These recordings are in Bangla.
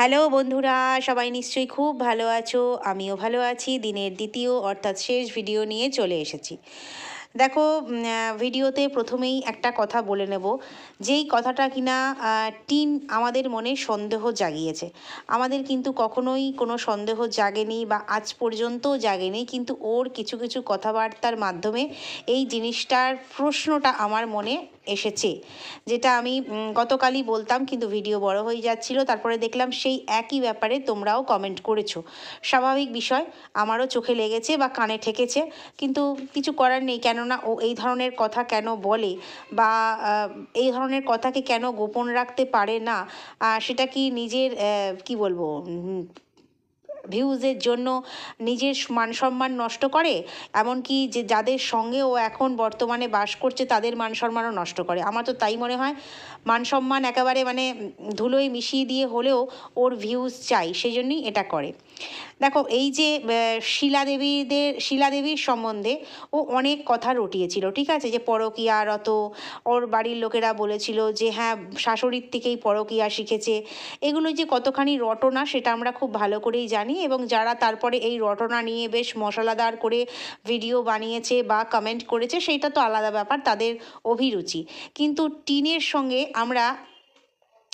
হ্যালো বন্ধুরা, সবাই নিশ্চয়ই খুব ভালো আছো। আমিও ভালো আছি। দিনের দ্বিতীয় অর্থাৎ শেষ ভিডিও নিয়ে চলে এসেছি। দেখো ভিডিওতে প্রথমেই একটা কথা বলে নেব। যেই কথাটা কিনা টিন আমাদের মনে সন্দেহ জাগিয়েছে। আমাদের কিন্তু কখনোই কোনো সন্দেহ জাগেনি বা আজ পর্যন্তও জাগেনি, কিন্তু ওর কিছু কিছু কথাবার্তার মাধ্যমে এই জিনিসটার প্রশ্নটা আমার মনে এসেছে। যেটা আমি গতকালই বলতাম, কিন্তু ভিডিও বড় হয়ে যাচ্ছিল। তারপরে দেখলাম সেই একই ব্যাপারে তোমরাও কমেন্ট করেছ। স্বাভাবিক বিষয়, আমারও চোখে লেগেছে বা কানে ঠেকেছে, কিন্তু কিছু করার নেই। কেননা ও এই ধরনের কথা কেন বলে বা এই ধরনের কথাকে কেন গোপন রাখতে পারে না? সেটা কি নিজের কি বলব? ভিউজের জন্য নিজের মান সম্মান নষ্ট করে, এমনকি যে যাদের সঙ্গে ও এখন বর্তমানে বাস করছে তাদের মান সম্মানও নষ্ট করে। আমার তো তাই মনে হয়, মান সম্মান একেবারে মানে ধুলোয় মিশিয়ে দিয়ে হলেও ওর ভিউজ চাই সেই জন্যই এটা করে। দেখো এই যে আহ, শিলা দেবীদের শিলা দেবীর সম্বন্ধে ও অনেক কথা রটিয়েছিল ঠিক আছে? যে পরকীয়ারত ওর বাড়ির লোকেরা বলেছিল যে হ্যাঁ শাশুড়ির থেকেই পরকীয়া শিখেছে। এগুলো যে কতখানি রটনা সেটা আমরা খুব ভালো করেই জানি এবং যারা তারপরে এই রটনা নিয়ে বেশ মশলাদার করে ভিডিও বানিয়েছে বা কমেন্ট করেছে সেইটা তো আলাদা ব্যাপার তাদের অভিরুচি। কিন্তু টিনের সঙ্গে আমরা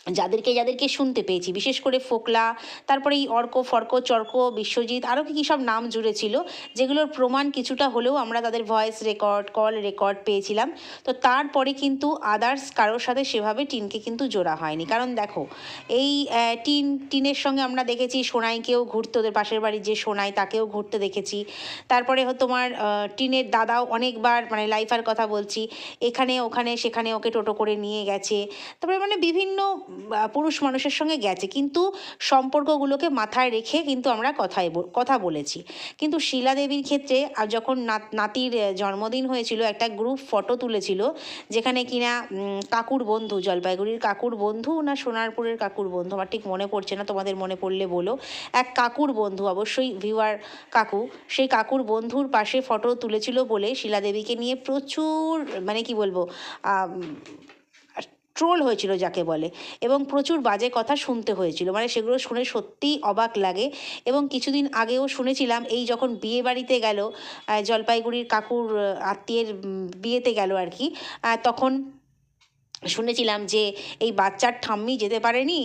যাদেরকে যাদেরকে শুনতে পেয়েছি, বিশেষ করে ফোকলা, তারপরে এই অর্ক, ফর্ক, চর্ক, বিশ্বজিৎ, আরও কি কী সব নাম জুড়ে ছিল, যেগুলোর প্রমাণ কিছুটা হলেও আমরা তাদের ভয়েস রেকর্ড কল রেকর্ড পেয়েছিলাম। তো তারপরে কিন্তু আদার্স কারোর সাথে সেভাবে টিনকে কিন্তু জোড়া হয়নি। কারণ দেখো, এই টিন, টিনের সঙ্গে আমরা দেখেছি সোনাইকেও ঘুরতে, ওদের পাশের বাড়ির যে সোনাই, তাকেও ঘুরতে দেখেছি। তারপরে তোমার টিনের দাদাও অনেকবার মানে লাইফার কথা বলছি, এখানে, ওখানে, সেখানে ওকে টোটো করে নিয়ে গেছে। তারপরে মানে বিভিন্ন পুরুষ মানুষের সঙ্গে গেছে। কিন্তু সম্পর্কগুলোকে মাথায় রেখে কিন্তু আমরা কথায় কথা বলেছি। কিন্তু শিলা দেবীর ক্ষেত্রে আর যখন নাত- নাতির জন্মদিন হয়েছিল, একটা গ্রুপ ফটো তুলেছিল, যেখানে কিনা কাকুর বন্ধু, জলপাইগুড়ির কাকুর বন্ধু না সোনারপুরের কাকুর বন্ধু, আমার ঠিক মনে পড়ছে না, তোমাদের মনে পড়লে বলো। এক কাকুর বন্ধু, অবশ্যই ভিউয়ার কাকু, সেই কাকুর বন্ধুর পাশে ফটো তুলেছিল বলে শিলা দেবীকে নিয়ে প্রচুর মানে কি বলব ট্রোল হয়েছিল যাকে বলে এবং প্রচুর বাজে কথা শুনতে হয়েছিল। মানে সেগুলো শুনে সত্যিই অবাক লাগে এবং কিছুদিন আগেও শুনেছিলাম, এই যখন বিয়ে বাড়িতে গেল জলপাইগুড়ির কাকুর আত্মীয়ের বিয়েতে গেল আর কি তখন শুনেছিলাম যে এই বাচ্চার ঠাম্মি যেতে পারেনি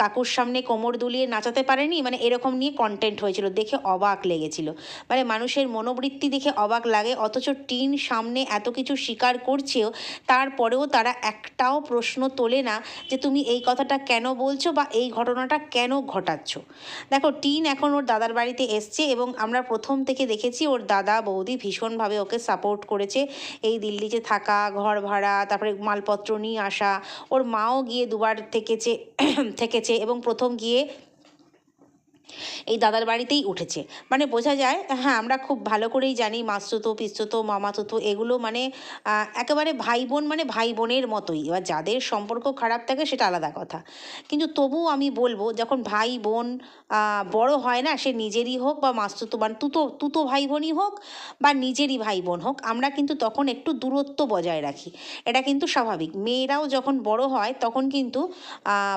কাকুর সামনে কোমর দুলিয়ে নাচাতে পারেনি মানে এরকম নিয়ে কন্টেন্ট হয়েছিল, দেখে অবাক লেগেছিল। মানে মানুষের মনোবৃত্তি দেখে অবাক লাগে, অথচ টিন সামনে এত কিছু স্বীকার করছেও তারপরেও তারা একটাও প্রশ্ন তোলে না যে তুমি এই কথাটা কেন বলছো বা এই ঘটনাটা কেন ঘটাচ্ছ। দেখো, টিন এখন ওর দাদার বাড়িতে এসছে এবং আমরা প্রথম থেকে দেখেছি ওর দাদা বৌদি ভীষণভাবে ওকে সাপোর্ট করেছে। এই দিল্লিতে থাকা, ঘর ভাড়া, তারপরে মালপত্র নিয়ে আসা। ওর মাও গিয়ে দুবার থেকেছে থেকেছে এবং প্রথম গিয়ে এই দাদার বাড়িতেই উঠেছে। মানে বোঝা যায় হ্যাঁ আমরা খুব ভালো করেই জানি মাসতুতো, পিস্তুতো, মামাতুতো, এগুলো মানে একেবারে ভাই বোন মানে ভাই বোনের মতোই। এবার যাদের সম্পর্ক খারাপ থাকে সেটা আলাদা কথা। কিন্তু তবুও আমি বলব, যখন ভাই বোন বড় হয় না, সে নিজেরই হোক বা মাসতুতো বা তুতো তুতো ভাই বোনই হোক বা নিজেরই ভাই বোন হোক, আমরা কিন্তু তখন একটু দূরত্ব বজায় রাখি। এটা কিন্তু স্বাভাবিক। মেয়েরাও যখন বড় হয়, তখন কিন্তু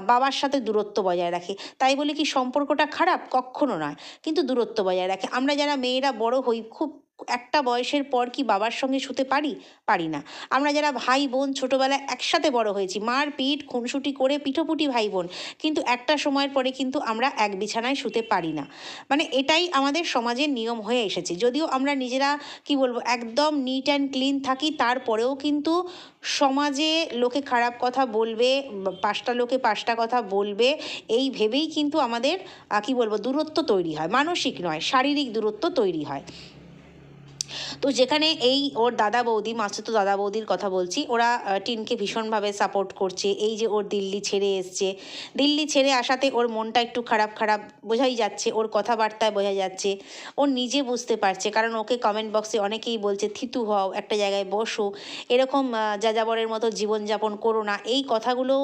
বাবার সাথে দূরত্ব বজায় রাখে। তাই বলে কি সম্পর্কটা খারাপ? কখনো নয়। কিন্তু দূরত্ব বজায় রাখে। আমরা যারা মেয়েরা বড় হই খুব একটা বয়সের পর কি বাবার সঙ্গে শুতে পারি? পারি না। আমরা যারা ভাই বোন ছোটোবেলায় একসাথে বড় হয়েছি, মার পিঠ, খুনসুটি করে পিঠোপুটি ভাই বোন, কিন্তু একটা সময়ের পরে কিন্তু আমরা এক বিছানায় শুতে পারি না। মানে এটাই আমাদের সমাজের নিয়ম হয়ে এসেছে। যদিও আমরা নিজেরা, কি বলব, একদম নিট অ্যান্ড ক্লিন থাকি, তারপরেও কিন্তু সমাজে লোকে খারাপ কথা বলবে পাঁচটা লোকে পাঁচটা কথা বলবে, এই ভেবেই কিন্তু আমাদের কি বলব, দূরত্ব তৈরি হয়। মানসিক নয়, শারীরিক দূরত্ব তৈরি হয়। তো যেখানে এই ওর দাদা বৌদি, মাসুতো দাদা বৌদির কথা বলছি, ওরা টিনকে ভীষণভাবে সাপোর্ট করছে। এই যে ওর দিল্লি ছেড়ে এসছে। দিল্লি ছেড়ে আসাতে ওর মনটা একটু খারাপ খারাপ বোঝাই যাচ্ছে। ওর কথাবার্তায় বোঝা যাচ্ছে। ও নিজে বুঝতে পারছে। কারণ ওকে কমেন্ট বক্সে অনেকেই বলছে, থিতু হও, একটা জায়গায় বসো। এরকম যাযাবরের মতো জীবনযাপন করো না। এই কথাগুলো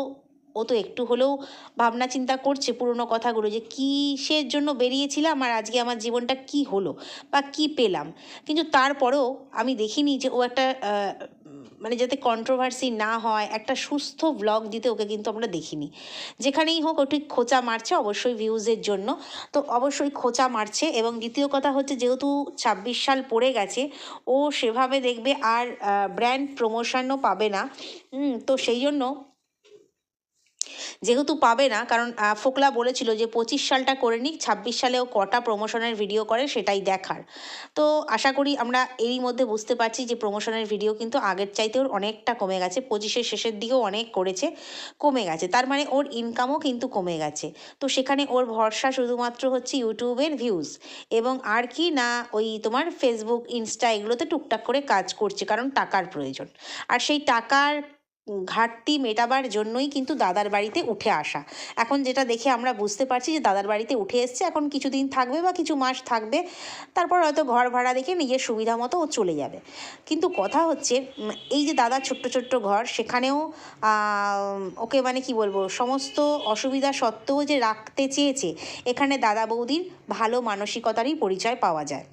ও তো একটু হলেও ভাবনা চিন্তা করছে পুরনো কথাগুলো যে কিসের জন্য বেরিয়েছিলাম আর আজকে আমার জীবনটা কি হলো বা কি পেলাম। কিন্তু তারপরেও আমি দেখিনি যে ও একটা মানে যাতে কন্ট্রোভার্সি না হয়, একটা সুস্থ ব্লগ দিতে ওকে কিন্তু আমরা দেখিনি। যেখানেই হোক ও ঠিক খোঁচা মারছে অবশ্যই ভিউজের জন্য। তো অবশ্যই খোঁচা মারছে এবং দ্বিতীয় কথা হচ্ছে যেহেতু ছাব্বিশ সাল পড়ে গেছে, ও সেভাবে দেখবে আর ব্র্যান্ড প্রমোশনও পাবে না। তো সেই জন্য যেহেতু পাবে না, কারণ ফোকলা বলেছিল যে পঁচিশ সালটা করে নিক, ছাব্বিশ সালেও কটা প্রমোশনের ভিডিও করে সেটাই দেখার। তো আশা করি আমরা এরই মধ্যে বুঝতে পারছি যে প্রমোশনের ভিডিও কিন্তু আগের চাইতেও অনেকটা কমে গেছে, পঁচিশের শেষের দিকেও অনেক করেছে, কমে গেছে। তার মানে ওর ইনকামও কিন্তু কমে গেছে। তো সেখানে ওর ভরসা শুধুমাত্র হচ্ছে ইউটিউবের ভিউজ এবং আর কি না ওই তোমার ফেসবুক ইনস্টা এগুলোতে টুকটাক করে কাজ করছে, কারণ টাকার প্রয়োজন। আর সেই টাকার ঘাটতি মেটাবার জন্যই কিন্তু দাদার বাড়িতে উঠে আসা। এখন যেটা দেখে আমরা বুঝতে পারছি যে দাদার বাড়িতে উঠে এসছে, এখন কিছুদিন থাকবে বা কিছু মাস থাকবে, তারপর হয়তো ঘর ভাড়া দেখে নিজের সুবিধা মতো ও চলে যাবে। কিন্তু কথা হচ্ছে এই যে দাদার ছোট্ট ছোট্ট ঘর, সেখানেও ওকে মানে কি বলব, সমস্ত অসুবিধা সত্ত্বেও যে রাখতে চেয়েছে, এখানে দাদা বৌদির ভালো মানসিকতারই পরিচয় পাওয়া যায়।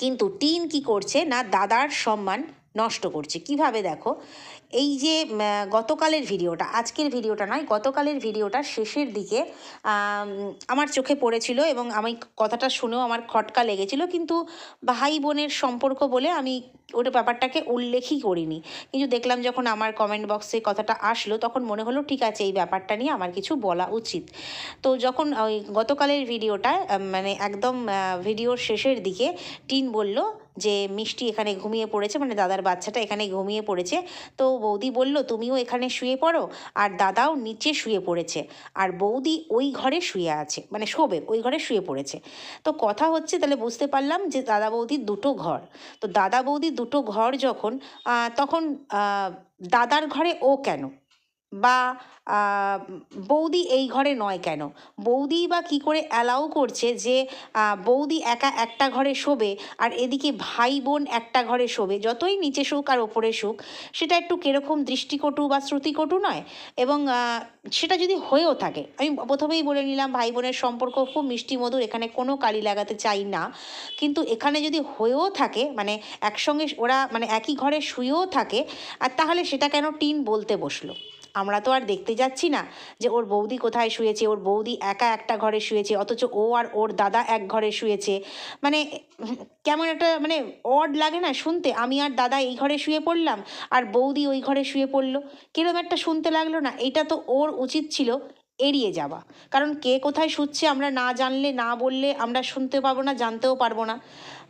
কিন্তু টিন কি করছে না দাদার সম্মান নষ্ট করছে? কীভাবে দেখো? এই যে গতকালের ভিডিওটা, আজকের ভিডিওটা নয়, গতকালের ভিডিওটা শেষের দিকে আমার চোখে পড়েছিল এবং আমি কথাটা শুনেও আমার খটকা লেগেছিল, কিন্তু ভাই বোনের সম্পর্ক বলে আমি ওটা ব্যাপারটাকে উল্লেখই করিনি। কিন্তু দেখলাম যখন আমার কমেন্ট বক্সে কথাটা আসলো, তখন মনে হলো, ঠিক আছে, এই ব্যাপারটা নিয়ে আমার কিছু বলা উচিত। তো যখন ওই গতকালের ভিডিওটা মানে একদম ভিডিওর শেষের দিকে টিন বলল যে মিষ্টি এখানে ঘুমিয়ে পড়েছে মানে দাদার বাচ্চাটা এখানে ঘুমিয়ে পড়েছে। তো বৌদি বলল, তুমিও এখানে শুয়ে পড়ো। আর দাদাও নিচে শুয়ে পড়েছে। আর বৌদি ওই ঘরে শুয়ে আছে মানে শোবে, ওই ঘরে শুয়ে পড়েছে। তো কথা হচ্ছে, তাহলে বুঝতে পারলাম যে দাদা বৌদির দুটো ঘর। তো দাদা বৌদির দুটো ঘর যখন তখন দাদার ঘরে ও কেন? বা বৌদি এই ঘরে নয় কেন? বৌদি বা কি করে অ্যালাউ করছে যে বৌদি একা একটা ঘরে শোবে আর এদিকে ভাই বোন একটা ঘরে শোবে? যতই নিচে শুক আর ওপরে শুক, সেটা একটু কীরকম দৃষ্টিকটু বা শ্রুতিকটু নয়। এবং সেটা যদি হয়েও থাকে, আমি প্রথমেই বলে নিলাম ভাই বোনের সম্পর্ক খুব মিষ্টি মধুর, এখানে কোনো কালি লাগাতে চাই না। কিন্তু এখানে যদি হয়েও থাকে মানে একসঙ্গে ওরা মানে একই ঘরে শুয়েও থাকে, আর তাহলে সেটা কেন টিন বলতে বসল? আমরা তো আর দেখতে যাচ্ছি না যে ওর বৌদি কোথায় শুয়েছে, ওর বৌদি একা একটা ঘরে শুয়েছে, অথচ ও আর ওর দাদা এক ঘরে শুয়েছে। মানে কেমন একটা মানে অড লাগে না শুনতে। আমি আর দাদা এই ঘরে শুয়ে পড়লাম, আর বৌদি ওই ঘরে শুয়ে পড়ল। কিরম একটা শুনতে লাগল না, এটা তো ওর উচিত ছিল এড়িয়ে যাওয়া। কারণ কে কোথায় শুচ্ছে আমরা না জানলে, না বললে আমরা শুনতে পারব না, জানতেও পারব না।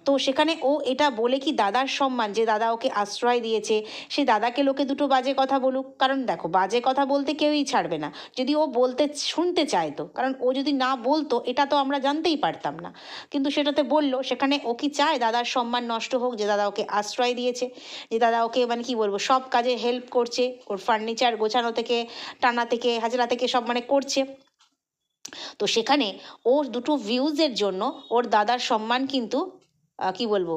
তো সেখানে ও এটা বলে কি দাদার সম্মান, যে দাদা ওকে আশ্রয় দিয়েছে, সে দাদাকে লোকে দুটো বাজে কথা বলুক। কারণ দেখো, বাজে কথা বলতে কেউই ছাড়বে না। যদি ও বলতে, শুনতে চাইতো কারণ ও যদি না বলতো, এটা তো আমরা জানতেই পারতাম না। কিন্তু সেটাতে বলল, সেখানে ও কি চায় দাদার সম্মান নষ্ট হোক, যে দাদা ওকে আশ্রয় দিয়েছে, যে দাদা ওকে মানে কি বলব, সব কাজে হেল্প করছে, ওর ফার্নিচার গোছানো থেকে, টানা থেকে, হাজরা থেকে সব মানে করছে। তো সেখানে ওর দুটো ভিউজের জন্য ওর দাদার সম্মান কিন্তু আহ, কি বলব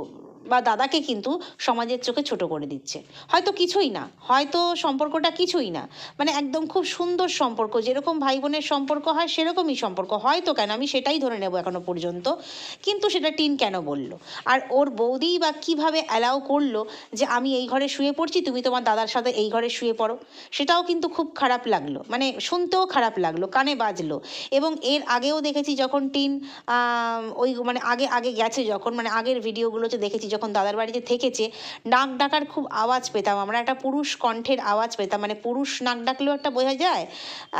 বা দাদাকে কিন্তু সমাজের চোখে ছোট করে দিচ্ছে। হয়তো কিছুই না, হয়তো সম্পর্কটা কিছুই না। মানে একদম খুব সুন্দর সম্পর্ক, যেরকম ভাই বোনের সম্পর্ক হয়, সেরকমই সম্পর্ক। হয়তো কেন আমি সেটাই ধরে নেব এখনও পর্যন্ত, কিন্তু সেটা টিন কেন বলল? আর ওর বৌদিই বা কীভাবে অ্যালাউ করল যে আমি এই ঘরে শুয়ে পড়ছি, তুমি তোমার দাদার সাথে এই ঘরে শুয়ে পড়ো? সেটাও কিন্তু খুব খারাপ লাগল মানে শুনতেও খারাপ লাগল, কানে বাজলো। এবং এর আগেও দেখেছি যখন টিন ওই মানে আগে আগে গেছে যখন মানে আগের ভিডিওগুলোতে দেখেছি যখন দাদার বাড়িতে থেকেছে, নাক ডাকার খুব আওয়াজ পেতাম আমরা, একটা পুরুষ কণ্ঠের আওয়াজ পেতাম মানে পুরুষ নাক ডাকলেও একটা বোঝা যায়,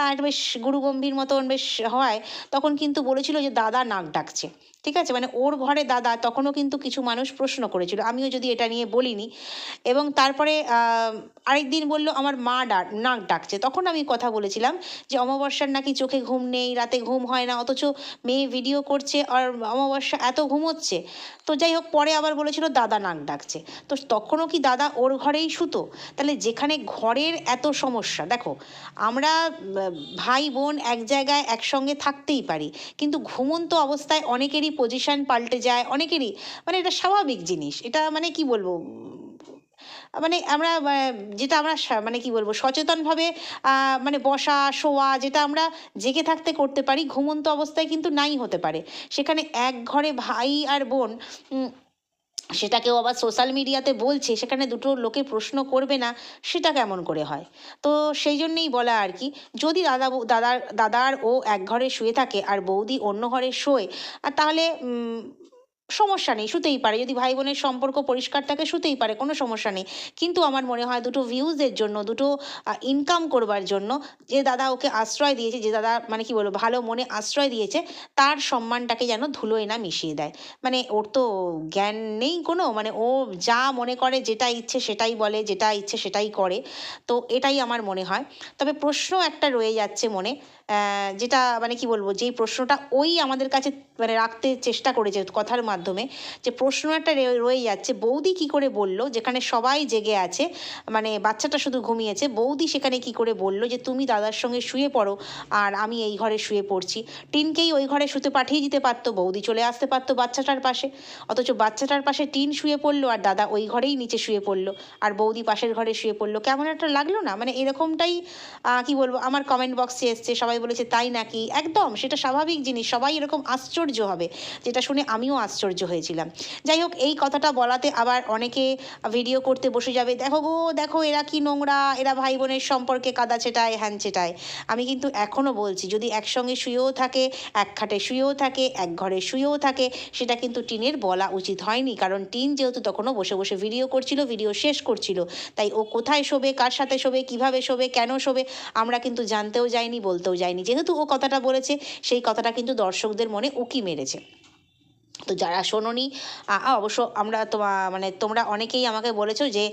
আর বেশ গুরুগম্ভীর মতন বেশ হয়, তখন কিন্তু বলেছিল যে দাদা নাক ডাকছে। ঠিক আছে? মানে ওর ঘরে দাদা তখনও কিন্তু কিছু মানুষ প্রশ্ন করেছিল। আমিও যদি এটা নিয়ে বলিনি। এবং তারপরে আহ, আরেকদিন বলল আমার মা ডাক নাক ডাকছে। তখন আমি কথা বলেছিলাম যে অমাবস্যার নাকি চোখে ঘুম নেই রাতে ঘুম হয় না অথচ মেয়ে ভিডিও করছে আর অমাবস্যা এত ঘুমোচ্ছে। তো যাই হোক পরে আবার বলেছিল দাদা নাক ডাকছে। তো তখনও কি দাদা ওর ঘরেই শুতো? তাহলে যেখানে ঘরের এত সমস্যা দেখো আমরা ভাই বোন এক জায়গায় একসঙ্গে থাকতেই পারি কিন্তু ঘুমন্ত অবস্থায় অনেকেরই পজিশন পাল্টে যায়, অনেকেরই মানে এটা স্বাভাবিক জিনিস। এটা মানে কি বলব? মানে আমরা যেটা আমরা মানে কি বলব? সচেতনভাবে মানে বসা, শোয়া, যেটা আমরা জেগে থাকতে করতে পারি, ঘুমন্ত অবস্থায় কিন্তু নাই হতে পারে। সেখানে এক ঘরে ভাই আর বোন সেটাকেও আবার সোশ্যাল মিডিয়াতে বলছে, সেখানে দুটো লোকে প্রশ্ন করবে না, সেটা কেমন করে হয়? তো সেই জন্যেই বলা আর কি, যদি দাদা দাদার দাদার ও এক ঘরে শুয়ে থাকে আর বৌদি অন্য ঘরে শোয় তাহলে সমস্যা নেই, শুতেই পারে। যদি ভাই বোনের সম্পর্ক পরিষ্কার থাকে, শুতেই পারে, কোনো সমস্যা নেই। কিন্তু আমার মনে হয় দুটো ভিউজের জন্য, দুটো ইনকাম করবার জন্য, যে দাদা ওকে আশ্রয় দিয়েছে, যে দাদা মানে কি বলব, ভালো মনে আশ্রয় দিয়েছে, তার সম্মানটাকে যেন ধুলোয় না মিশিয়ে দেয়। মানে ওর তো জ্ঞান নেই কোনো মানে ও যা মনে করে, যেটা ইচ্ছে সেটাই বলে, যেটা ইচ্ছে সেটাই করে। তো এটাই আমার মনে হয়। তবে প্রশ্ন একটা রয়ে যাচ্ছে মনে যেটা মানে কি বলব, যেই প্রশ্নটা ওই আমাদের কাছে মানে রাখতে চেষ্টা করেছে কথার মাধ্যমে যে প্রশ্ন একটা রয়ে যাচ্ছে, বৌদি কি করে বলল? যেখানে সবাই জেগে আছে মানে বাচ্চাটা শুধু ঘুমিয়েছে, বৌদি সেখানে কি করে বলল যে, তুমি দাদার সঙ্গে শুয়ে পড়ো আর আমি এই ঘরে শুয়ে পড়ছি। টিনকেই ওই ঘরে শুতে পাঠিয়ে দিতে পারতো, বৌদি চলে আসতে পারতো বাচ্চাটার পাশে। অথচ বাচ্চাটার পাশে টিন শুয়ে পড়ল আর দাদা ওই ঘরেই নিচে শুয়ে পড়ল। আর বৌদি পাশের ঘরে শুয়ে পড়ল। কেমন একটা লাগল না? মানে এরকমটাই কি বলব, আমার কমেন্ট বক্সে এসছে, সবাই বলেছে, তাই নাকি? একদম, সেটা স্বাভাবিক জিনিস। সবাই এরকম আশ্চর্য হবে। যেটা শুনে আমিও আশ্চর্য হয়েছিলাম। যাই হোক, এই কথাটা বলাতে আবার অনেকে ভিডিও করতে বসে যাবে, দেখো গো, দেখো এরা কি নোংরা, এরা ভাই বোনের সম্পর্কে কাদা চেটায় হ্যান চেটায় আমি কিন্তু এখনও বলছি, যদি একসঙ্গে শুয়েও থাকে, এক খাটে শুয়েও থাকে, এক ঘরে শুয়েও থাকে, সেটা কিন্তু টিনের বলা উচিত হয়নি। কারণ টিন যেহেতু তখনও বসে বসে ভিডিও করছিল ভিডিও শেষ করছিল। তাই ও কোথায় শোবে, কার সাথে শোবে, কীভাবে শোবে, কেন শোবে, আমরা কিন্তু জানতেও যাইনি, বলতেও যাইনি। যেহেতু ও কথাটা বলেছে, সেই কথাটা কিন্তু দর্শকদের মনে উকি মেরেছে। তো যারা শোনোনি অবশ্য আমরা তোমা মানে তোমরা অনেকেই আমাকে বলেছ যে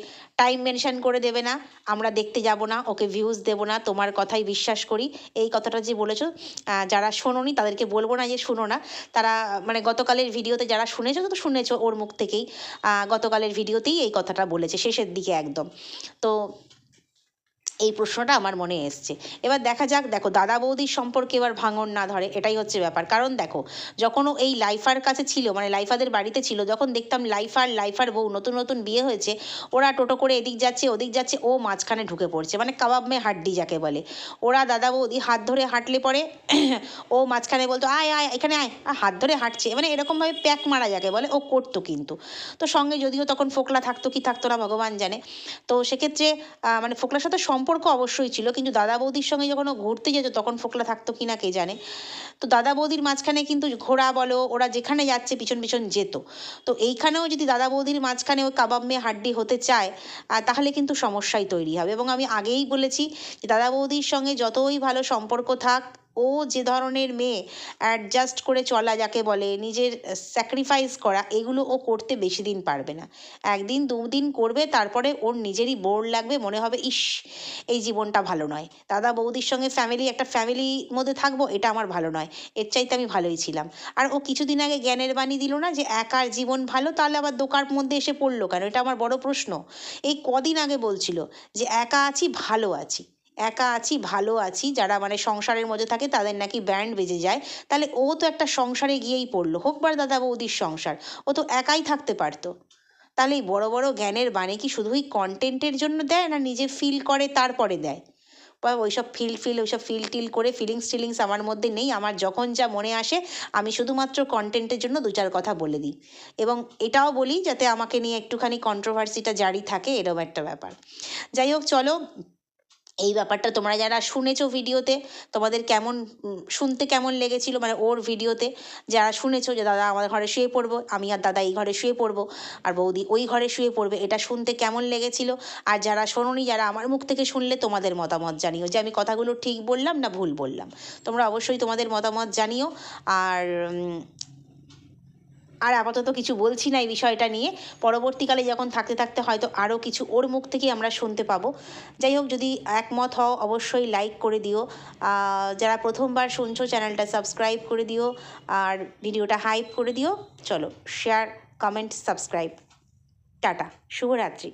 টাইম মেনশন করে দেবে না, আমরা দেখতে যাব না, ওকে ভিউজ দেবো না, তোমার কথাই বিশ্বাস করি। এই কথাটা যে বলেছ যারা শোনোনি তাদেরকে বলব না যে শুনো না। তারা মানে গতকালের ভিডিওতে যারা শুনেছো তো শুনেছো ওর মুখ থেকেই গতকালের ভিডিওতেই এই কথাটা বলেছে, শেষের দিকে একদম। তো এই প্রশ্নটা আমার মনে এসছে। এবার দেখা যাক, দেখো, দাদা বৌদির সম্পর্কে এবার ভাঙন না ধরে, এটাই হচ্ছে ব্যাপার। কারণ দেখো, যখন এই লাইফার কাছে ছিল মানে লাইফাদের বাড়িতে ছিল, যখন দেখতাম লাইফার লাইফার বউ নতুন নতুন বিয়ে হয়েছে, ওরা টোটো করে এদিক যাচ্ছে, ওদিক যাচ্ছে, ও মাঝখানে ঢুকে পড়ছে মানে কাবাব মে হাড্ডি যাকে বলে। ওরা দাদা বৌদি হাত ধরে হাঁটলে পরে ও মাঝখানে বলতো, আয় আয়, এখানে আয়। হাত ধরে হাঁটছে মানে এরকমভাবে প্যাক মারা যাকে বলে, ও করতো কিন্তু। তো সঙ্গে যদিও তখন ফোকলা থাকতো, কি থাকতো না, ভগবান জানে। তো সেক্ষেত্রে মানে ফোকলার সাথে সম্পর্ক অবশ্যই ছিল, কিন্তু দাদা বৌদির সঙ্গে যখন ও ঘুরতে যেত, তখন ফোকলা থাকতো কি না কে জানে। তো দাদা বৌদির মাঝখানে কিন্তু ঘোড়া বলো, ওরা যেখানে যাচ্ছে পিছন পিছন যেত। তো এইখানেও যদি দাদা বৌদির মাঝখানে ওই কাবাব মেয়ে হাড্ডি হতে চায় তাহলে কিন্তু সমস্যাই তৈরি হবে। এবং আমি আগেই বলেছি যে দাদা বৌদির সঙ্গে যতই ভালো সম্পর্ক থাক ও যে ধরনের মেয়ে অ্যাডজাস্ট করে চলা যাকে বলে, নিজের স্যাক্রিফাইস করা, এগুলো ও করতে বেশি দিন পারবে না। একদিন, দুদিন করবে, তারপরে ওর নিজেরই বোর লাগবে, মনে হবে, ইস, এই জীবনটা ভালো নয়। দাদা বৌদির সঙ্গে ফ্যামিলি একটা ফ্যামিলির মধ্যে থাকব, এটা আমার ভালো নয়। এর চাইতে আমি ভালোই ছিলাম। আর ও কিছুদিন আগে জ্ঞানের বাণী দিল না যে, একার জীবন ভালো, তাহলে আবার দোকার মধ্যে এসে পড়ল কেন? এটা আমার বড় প্রশ্ন। এই কদিন আগে বলছিল যে, একা আছি, ভালো আছি। একা আছি, ভালো আছি, যারা মানে সংসারের মধ্যে থাকে তাদের নাকি ব্যান্ড বেজে যায়। তাহলে ও তো একটা সংসারে গিয়েই পড়ল। হোক বার দাদা বৌদির সংসার, ও তো একাই থাকতে পারতো। তাহলে বড় বড় জ্ঞানের বাণী কি শুধুই কন্টেন্টের জন্য দেয় না নিজে ফিল করে তারপরে দেয়? বা ওইসব ফিল ফিল ওইসব ফিল টিল করে ফিলিংস টিলিংস আমার মধ্যে নেই, আমার যখন যা মনে আসে, আমি শুধুমাত্র কন্টেন্টের জন্য দু চার কথা বলে দিই। এবং এটাও বলি যাতে আমাকে নিয়ে একটুখানি কন্ট্রোভার্সিটা জারি থাকে, এরকম একটা ব্যাপার। যাই হোক, চলো এই ব্যাপারটা তোমরা যারা শুনেছো ভিডিওতে, তোমাদের কেমন শুনতে কেমন লেগেছিল মানে ওর ভিডিওতে, যারা শুনেছো যে দাদা আমাদের ঘরে শুয়ে পড়ব, আমি আর দাদা এই ঘরে শুয়ে পড়ব, আর বৌদি ওই ঘরে শুয়ে পড়বে, এটা শুনতে কেমন লেগেছিল? আর যারা শোনোনি, যারা আমার মুখ থেকে শুনলে তোমাদের মতামত জানিও, যে আমি কথাগুলো ঠিক বললাম না ভুল বললাম। তোমরা অবশ্যই তোমাদের মতামত জানিও, আর আর আপাতত কিছু বলছি না এই বিষয়টা নিয়ে। পরবর্তীকালে যখন থাকতে থাকতে হয়তো আরও কিছু ওর মুখ থেকে আমরা শুনতে পাবো। যাই হোক, যদি একমত হও, অবশ্যই লাইক করে দিও। যারা প্রথমবার শুনছো, চ্যানেলটা সাবস্ক্রাইব করে দিও। আর ভিডিওটা হাইপ করে দিও। চলো শেয়ার কমেন্ট সাবস্ক্রাইব টাটা, শুভরাত্রি।